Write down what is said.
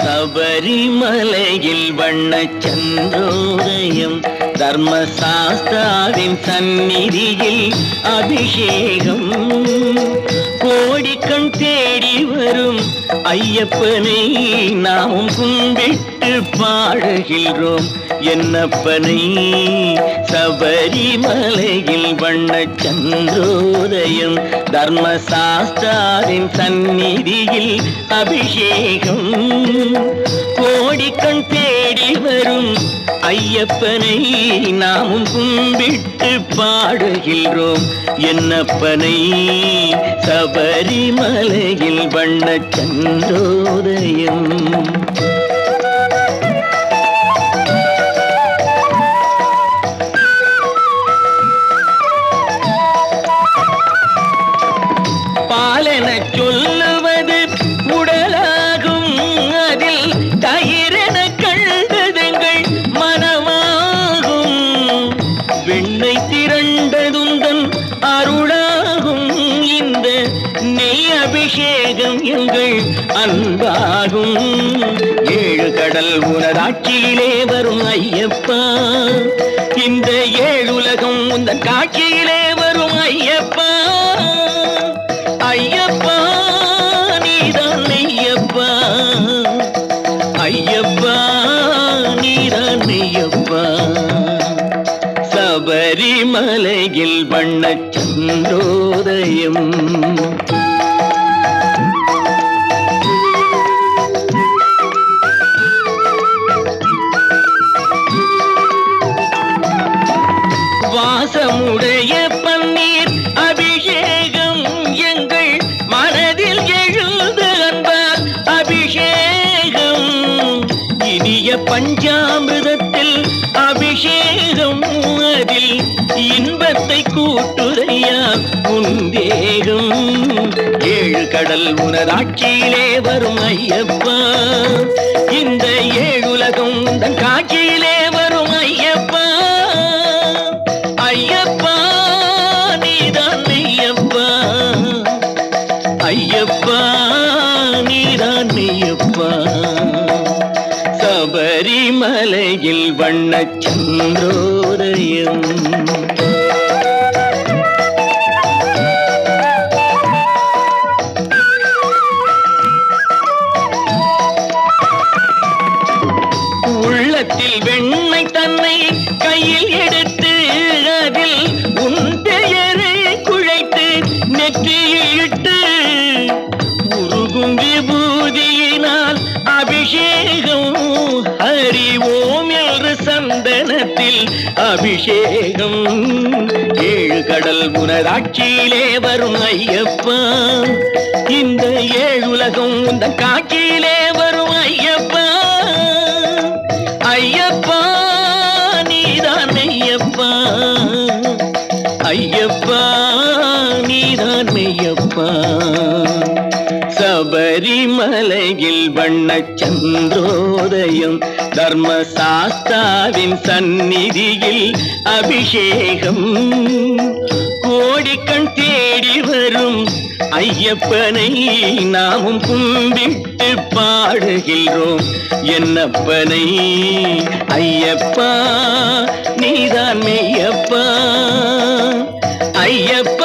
சபரிமலையில் வண்ண சந்திரோதயம் தர்மசாஸ்தாவின் சந்நிதியில் அபிஷேகம். கோடிக்கண் தேடி வரும் ஐயப்பனை நாமும் கும்பிட்டு பாடுகின்றோம். என்னப்பனை? சபரிமலையில் வண்ண சந்திரோதயம் தர்மசாஸ்தாரின் சந்நிதியில் அபிஷேகம். கோடிக்கண் தேடி வரும் ஐயப்பனை நாமும் கும்பிட்டு பாடுகின்றோம். என்னப்பனை? சபரிமலையில் வண்ண சந்திரோதயம் அபிஷேகம் எங்கள் அன்பாகும். ஏழு கடல் உனதாட்சியிலே வரும் ஐயப்பா. இந்த ஏழுலகம் உந்தன் காட்சியிலே வரும் ஐயப்பா. ஐயப்பா நீதான் ஐயப்பா ஐயப்பா நீதான் ஐயப்பா சபரிமலையில் வண்ண சந்திரோதயம். இனிய பஞ்சாமிரதத்தில் அபிஷேகம் அதில் இன்பத்தை கூட்டுதையா உந்தேகம். ஏழு கடல் உனதாட்சியிலே வரும் ஐயப்பா. இந்த ஏழுலகம் தன் காட்சியிலே வரும் ஐயப்பா. ஐயப்பா நீதான் ஐயப்பா ஐயப்பா நீதான் ஐயப்பா மலையில் வண்ண சந்திரோதயம் உள்ளத்தில் வெண்ணை தன்னை கையில் எடுத்து அதில் உன் பெயரை குழைத்து நெற்றியில் இட்டு உருகும் விபூதியினால் அபிஷேகம் ஹரி ஓம் என்று சந்தனத்தில் அபிஷேகம்? ஏழு கடல் புனராட்சியிலே வரும் ஐயப்பா. இந்த ஏழுலகம் இந்த காட்சியிலே வரும் ஐயப்பா. ஐயப்பா நீதான் ஐயப்பா ஐயப்பா நீதான் மெய்யப்பா. சபரிமலையில் வண்ண சந்திரோதயம் தர்மசாஸ்தாவின் சந்நிதியில் அபிஷேகம். கோடிக்கண் தேடி வரும் ஐயப்பனை நாமும் கும்பிட்டு பாடுகின்றோம். என்னப்பனை? ஐயப்பா நீதான் மெய்யப்பா. ஐயப்ப